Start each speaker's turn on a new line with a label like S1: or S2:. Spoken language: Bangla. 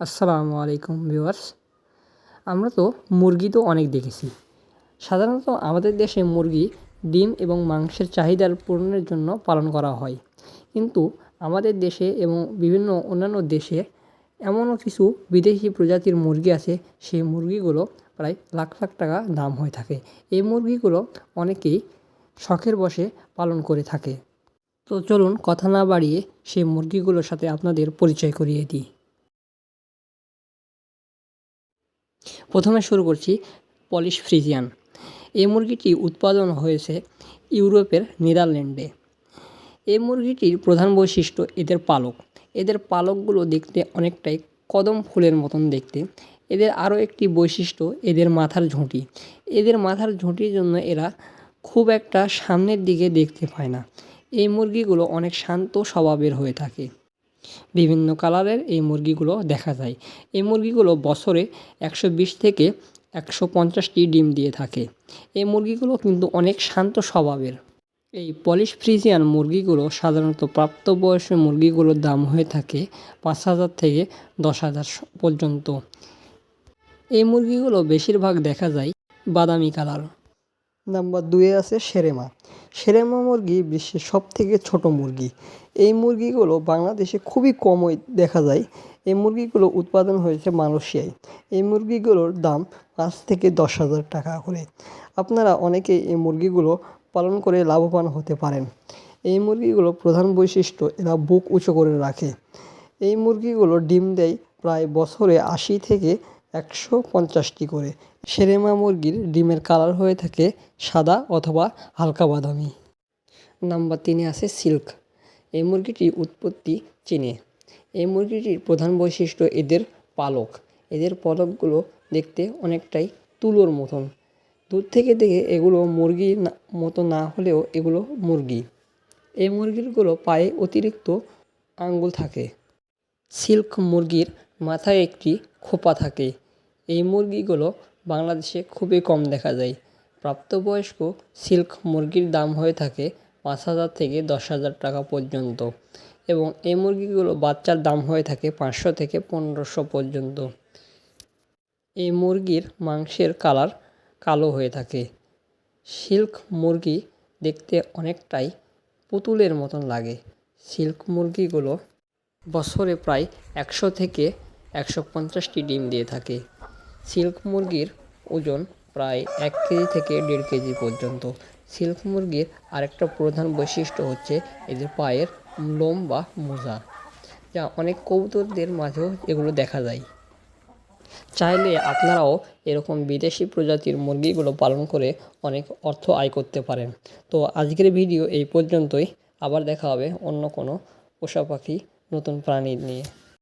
S1: আসসালামু আলাইকুম ভিউয়ার্স। আমরা তো মুরগি তো অনেক দেখেছি। সাধারণত আমাদের দেশে মুরগি ডিম এবং মাংসের চাহিদার পূরণের জন্য পালন করা হয়। কিন্তু আমাদের দেশে এবং বিভিন্ন অন্যান্য দেশে এমনও কিছু বিদেশি প্রজাতির মুরগি আছে, সেই মুরগিগুলো প্রায় লাখ লাখ টাকা দাম হয়ে থাকে। এই মুরগিগুলো অনেকেই শখের বশে পালন করে থাকে। তো চলুন কথা না বাড়িয়ে সেই মুরগিগুলোর সাথে আপনাদের পরিচয় করিয়ে দিই। প্রথমে শুরু করছি পলিশ ফ্রিজিয়ান এই মুরগিটি উৎপাদন হয়েছে ইউরোপের নেদারল্যান্ডে। এই মুরগিটির প্রধান বৈশিষ্ট্য এদের পালক। এদের পালকগুলো দেখতে অনেকটাই কদম ফুলের মতন দেখতে। এদের আরও একটি বৈশিষ্ট্য এদের মাথার ঝুঁটি। এদের মাথার ঝুঁটির জন্য এরা খুব একটা সামনের দিকে দেখতে পায় না। এই মুরগিগুলো অনেক শান্ত স্বভাবের হয়ে থাকে। বিভিন্ন কালারের এই মুরগিগুলো দেখা যায়। এই মুরগিগুলো বছরে একশো বিশ থেকে একশো পঞ্চাশটি ডিম দিয়ে থাকে। এই মুরগিগুলো কিন্তু অনেক শান্ত স্বভাবের। এই পলিশ ফ্রিজিয়ান মুরগিগুলো সাধারণত প্রাপ্তবয়স্ক মুরগিগুলোর দাম হয়ে থাকে পাঁচ হাজার থেকে দশ হাজার পর্যন্ত। এই মুরগিগুলো বেশিরভাগ দেখা যায় বাদামি কালার। নাম্বার দুয়ে আছে সেরেমা। সেরেমা মুরগি বিশ্বের সব থেকে ছোটো মুরগি। এই মুরগিগুলো বাংলাদেশে খুবই কমই দেখা যায়। এই মুরগিগুলো উৎপাদন হয়েছে মালয়েশিয়ায়। এই মুরগিগুলোর দাম পাঁচ থেকে দশ হাজার টাকা করে। আপনারা অনেকেই এই মুরগিগুলো পালন করে লাভবান হতে পারেন। এই মুরগিগুলো প্রধান বৈশিষ্ট্য, এরা বুক উঁচু করে রাখে। এই মুরগিগুলো ডিম দেয় প্রায় বছরে আশি থেকে একশো পঞ্চাশটি করে। সেরেমা মুরগির ডিমের কালার হয়ে থাকে সাদা অথবা হালকা বাদামি। নাম্বার তিনে আছে সিল্ক। এই মুরগিটির উৎপত্তি চীনে। এই মুরগিটির প্রধান বৈশিষ্ট্য এদের পালক। এদের পালকগুলো দেখতে অনেকটাই তুলোর মতন। দূর থেকে দেখে এগুলো মুরগির মতো না হলেও এগুলো মুরগি। এই মুরগিগুলো পায়ে অতিরিক্ত আঙ্গুল থাকে। সিল্ক মুরগির মাথায় একটি খোপা থাকে। এই মুরগিগুলো বাংলাদেশে খুবই কম দেখা যায়। প্রাপ্তবয়স্ক সিল্ক মুরগির দাম হয়ে থাকে পাঁচ হাজার থেকে দশ হাজার টাকা পর্যন্ত এবং এই মুরগিগুলো বাচ্চার দাম হয়ে থাকে পাঁচশো থেকে পনেরোশো পর্যন্ত। এই মুরগির মাংসের কালার কালো হয়ে থাকে। সিল্ক মুরগি দেখতে অনেকটাই পুতুলের মতন লাগে। সিল্ক মুরগিগুলো বছরে প্রায় একশো থেকে একশো পঞ্চাশটি ডিম দিয়ে থাকে। সিল্ক মুরগির ওজন প্রায় এক কেজি থেকে দেড় কেজি পর্যন্ত। সিল্ক মুরগির আরেকটা প্রধান বৈশিষ্ট্য হচ্ছে এদের পায়ের লোম বা মোজা, যা অনেক কবুতরদের মাঝেও এগুলো দেখা যায়। চাইলে আপনারাও এরকম বিদেশি প্রজাতির মুরগিগুলো পালন করে অনেক অর্থ আয় করতে পারেন। তো আজকের ভিডিও এই পর্যন্তই। আবার দেখা হবে অন্য কোনো পোষা পাখি নতুন প্রাণী নিয়ে।